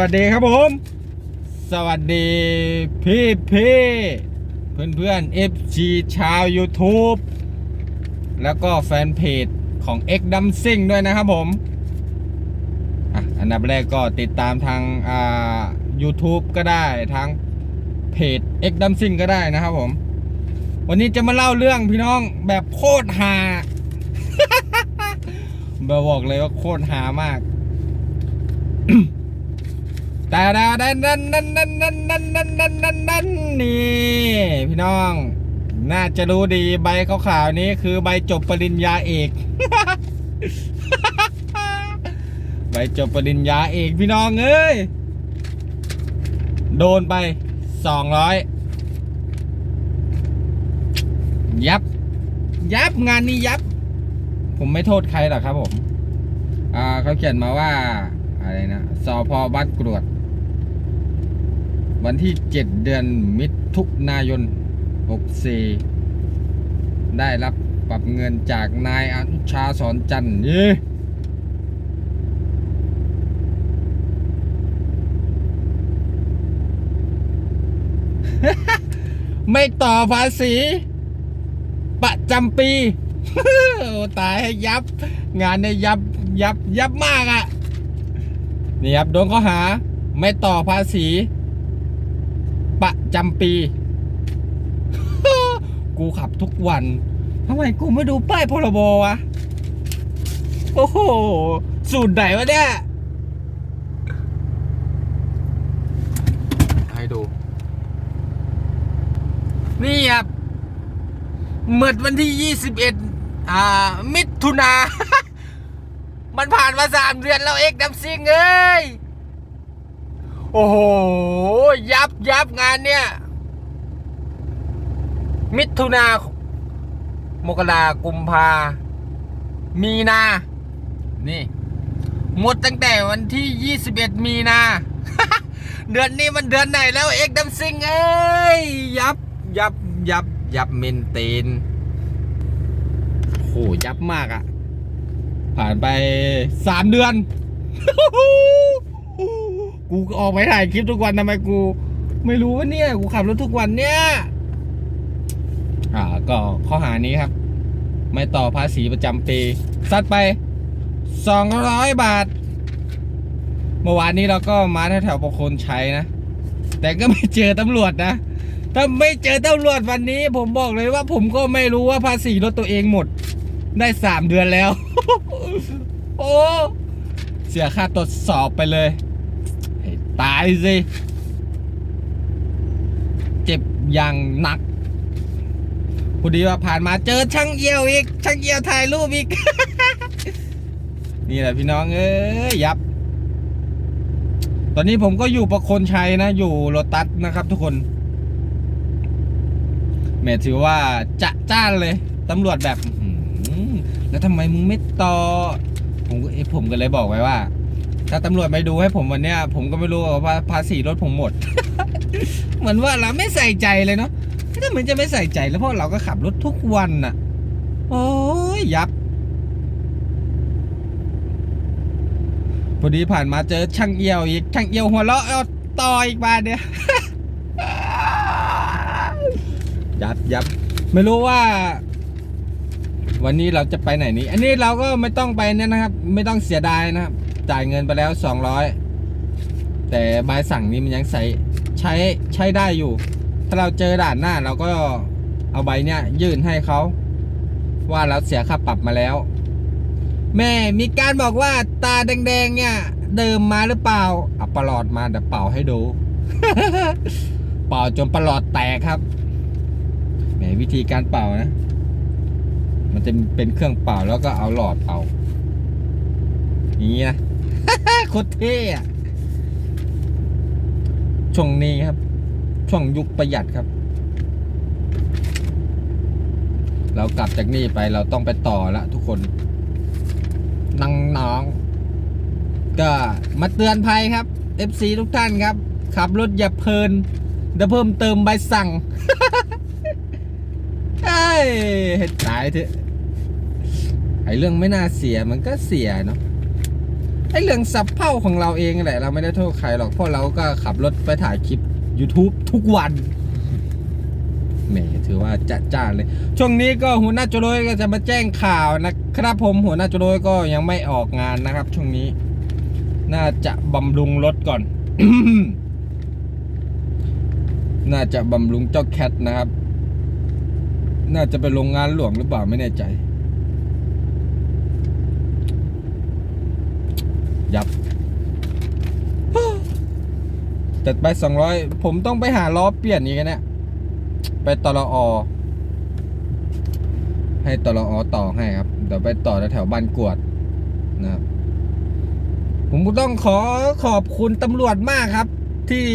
วัสดีครับผม สวัสดีพี่พี่เพื่อนเพื่อน FG ชาว YouTube แล้วก็แฟนเพจของ X d u m s i n g ด้วยนะครับผมออันดับแรกก็ติดตามทางอ่า YouTube ก็ได้ทางเพจ X d u m s i n g ก็ได้นะครับผม วันนี้จะมาเล่าเรื่องพี่น้องแบบโคตรฮาแบบบอกเลยว่าโคตรฮามาก แต่ดาดันนันนันนันนันนันนันนันนันนันนี่พี่น้อง น่าจะรู้ดีใบขาวๆนี้คือใบจบปริญญาเอกใบจบปริญญาเอกพี่น้องเอ้ยโดนไปสองร้อยยับ ยับงานนี้ยับ ผมไม่โทษใครหรอกครับผม อ่าเขาเขียนมาว่า อะไรนะสอพอบ้านกรวด วันที่ 7 เดือนมิถุนายน 64 ได้รับปรับเงินจากนายอนุชาสอนจันทร์นี่ไม่ต่อภาษี ประจำปี โอ้ตายให้ยับ งานเนี่ยยับยับยับมากอะ่ะ นี่ครับโดนข้อหา ไม่ต่อภาษี ประจำปี กูขับทุกวันทำไมกูไม่ดูป้ายพรบวะ โอ้โห สูตรไหนวะเนี่ย ให้ดู นี่ครับเมื่อวันที่ 21 อ่า มิถุนา มันผ่านมาสามเดือนแล้วเอกดัมซิงเอ้ย โอ้โห ยับยับงานเนี่ย มิถุนามกรากุมภา มีนา นี่ หมดตั้งแต่วันที่ 21 มีนา เดือนนี้มันเดือนไหนแล้วเอกดัมซิง เอ้ย ยับ ยับ ยับ ยับเมนเตนโห ยับมากอะผ่านไปสามเดือน กูก็ออกไปถ่ายคลิปทุกวันทำไมกู ไม่รู้ว่าเนี่ย กูขับรถทุกวันเนี่ย อ่า ก็ข้อหานี้ครับ ไม่ต่อภาษีประจำปีซัดไปสองร้อยบาท เมื่อวานนี้เราก็มาแถวๆประคนชัยนะ แต่ก็ไม่เจอตำรวจนะ ถ้าไม่เจอตำรวจวันนี้ ผมบอกเลยว่าผมก็ไม่รู้ว่าภาษีรถตัวเองหมด ได้สามเดือนแล้ว โอ้ เสียค่าตรวจสอบไปเลย ตายสิ เจ็บอย่างหนักพอดีว่าผ่านมาเจอช่างเอี่ยวอีก ช่างเอี่ยวถ่ายรูปอีก นี่แหละพี่น้องเอ้ยยับ ตอนนี้ผมก็อยู่ประคนชัยนะ อยู่โลตัสนะครับทุกคนแม่ถือว่าจะจ้านเลยตำรวจแบบแล้วทำไมมึงไม่ต่อผมก็เอผมก็เลยบอกไว้ว่า ถ้าตำรวจไม่ดูให้ผมวันเนี้ยผมก็ไม่รู้ว่าภาษีรถผมหมด เหมือนว่าเราไม่ใส่ใจเลยเนาะถ้าเหมือนจะไม่ใส่ใจแล้วเพราะเราก็ขับรถทุกวันน่ะ โอ้ยยับพอดีผ่านมาเจอช่างเอี่ยวอีกช่างเอี่ยวหัวเราะเอาต่ออีกบาทเนี่ยยับยับไม่รู้ว่า วันนี้เราจะไปไหนนี้ อันนี้เราก็ไม่ต้องไปเนี่ยนะครับ ไม่ต้องเสียดายนะครับ จ่ายเงินไปแล้วสองร้อยแต่ใบสั่งนี้มันยังใช้ใช้ใช้ได้อยู่ ถ้าเราเจอด่านหน้าเราก็เอาใบเนี้ยยื่นให้เขาว่าเราเสียค่าปรับมาแล้ว แม่มีการบอกว่าตาแดงๆเนี่ย เดิมมาหรือเปล่าเอาประหลอดมาเดี๋ยวเป่าให้ดู เป่าจนประหลอดแตกครับแหมวิธีการเป่านะ มันจะเป็นเครื่องเป่าแล้วก็เอาหลอดเป่าอย่างนี้นะ โคตรเท่อะช่วงนี้ครับ ช่วงยุคประหยัดครับ เรากลับจากนี่ไปเราต้องไปต่อละทุกคนนังน้อง ก็มาเตือนภัยครับ FC ทุกท่านครับ ขับรถอย่าเพลินเดี๋ยวเพิ่มเติมใบสั่งเอ้ยให้ตายเถอะไอเรื่องไม่น่าเสียมันก็เสียเนาะ ไอเรื่องสับเผ่าของเราเองแหละ เราไม่ได้โทษใครหรอกเพราะเราก็ขับรถไปถ่ายคลิป YouTube ทุกวันแหมถือว่าจะจ้าเลย ช่วงนี้ก็หัวหน้าโจโรยก็จะมาแจ้งข่าวนะครับผมหัวหน้าโจโรยก็ยังไม่ออกงานนะครับ ช่วงนี้ น่าจะบำรุงรถก่อน น่าจะบำรุงเจ้าแคทนะครับ น่าจะไปโรงงานหลวงหรือเปล่าไม่แน่ใจ ยับ จัดไปสองร้อยผมต้องไปหาล้อเปลี่ยนอีกนะเนี่ยไปตลออให้ตลออต่อให้ครับ เดี๋ยวไปต่อแถวบ้านกวดนะครับผมก็ต้องขอขอบคุณตำรวจมากครับ ที่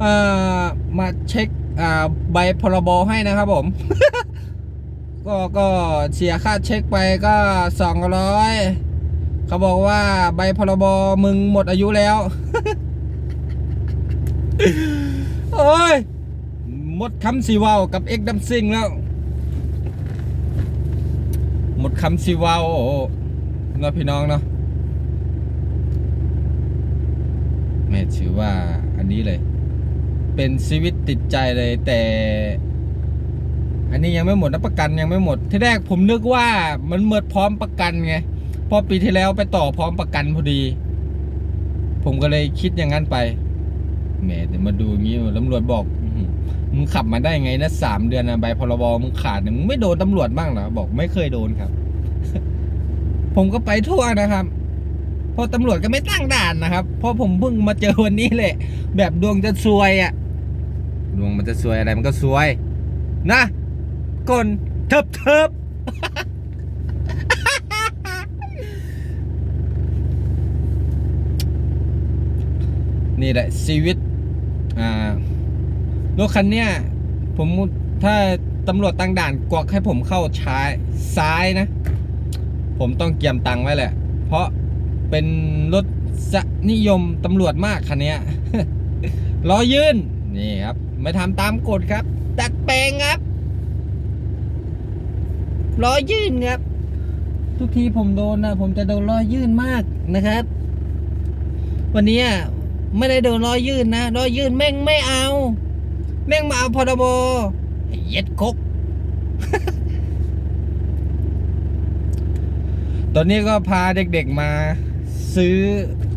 เอ่อมาเช็คใบพรบให้นะครับผม ก็ก็เสียค่าเช็คไปก็สองร้อย เขาบอกว่าใบพรบมึงหมดอายุแล้ว โอ้ย หมดคำสีวาวกับเอ็กดัมซิงแล้ว หมดคำสีวาวโอ้โหเนาะพี่น้องเนาะแม่ถือว่าอันนี้เลย เป็นชีวิตติดใจเลยแต่อันนี้ยังไม่หมดนะประกันยังไม่หมด ที่แรกผมนึกว่ามันหมดพร้อมประกันไง พอปีที่แล้วไปต่อพร้อมประกันพอดี ผมก็เลยคิดอย่างนั้นไปแหมแต่มาดูอย่างนี้ตำรวจบอกมึงขับมาได้ไงนะสามเดือนนะใบพรบมึงขาดเนี่ยมึงไม่โดนตำรวจบ้างเหรอบอกไม่เคยโดนครับ ผมก็ไปทั่วนะครับเพอตำรวจก็ไม่ตั้งด่านนะครับ เพราะผมเพิ่งมาเจอวันนี้แหละแบบดวงจะซวยอะ่ะ ดวงมันจะซวยอะไรมันก็ซวย นะกลเทิบเทิบ นี่แหละชีวิตอ่ารถคันเนี้ยผมถ้าตำรวจตั้งด่านกวักให้ผมเข้าช้ายซ้ายนะ ผมต้องเกียมตังค์ไว้แหละ เพราะเป็นรถสนิยมตำรวจมากคันเนี้ยล้อยื่นนี่ครับ ไม่ทำตามกฎครับ ดัดแปลงครับล้อยื่นครับ ทุกทีผมโดนนะผมจะโดนล้อยื่นมากนะครับ วันนี้ ไม่ได้โดนล้อยยื่นนะล้อยยื่นแม่งไม่เอา แม่งมาเอาพรบเย็ดคก ตอนนี้ก็พาเด็กๆมา ซื้อ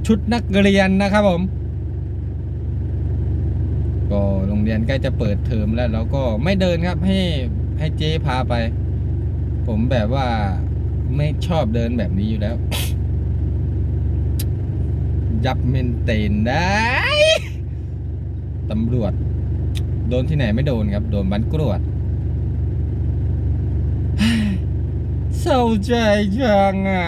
ชุดนักเรียนนะครับผม ก็โรงเรียนใกล้จะเปิดเทอมแล้วแล้วก็ไม่เดินครับให้ให้เจ๊พาไป ผมแบบว่าไม่ชอบเดินแบบนี้อยู่แล้ว ยับเมนเตนได้ ตำรวจ โดนที่ไหนไม่โดนครับ โดนบันกรวดเศร้าใจจังอะ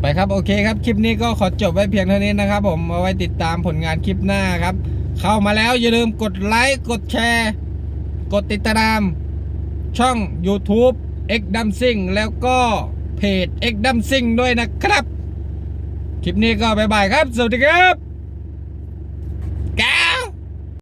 ไปครับโอเคครับ คลิปนี้ก็ขอจบไว้เพียงเท่านี้นะครับ ผมเอาไว้ติดตามผลงานคลิปหน้าครับ เข้ามาแล้วอย่าลืมกดไลค์กดแชร์ กดติดตาม ช่อง YouTube X d u m s i n g แล้วก็เพจ X d u m s i n g ด้วยนะครับ คลิปนี้ก็บายบายครับ สวัสดีครับ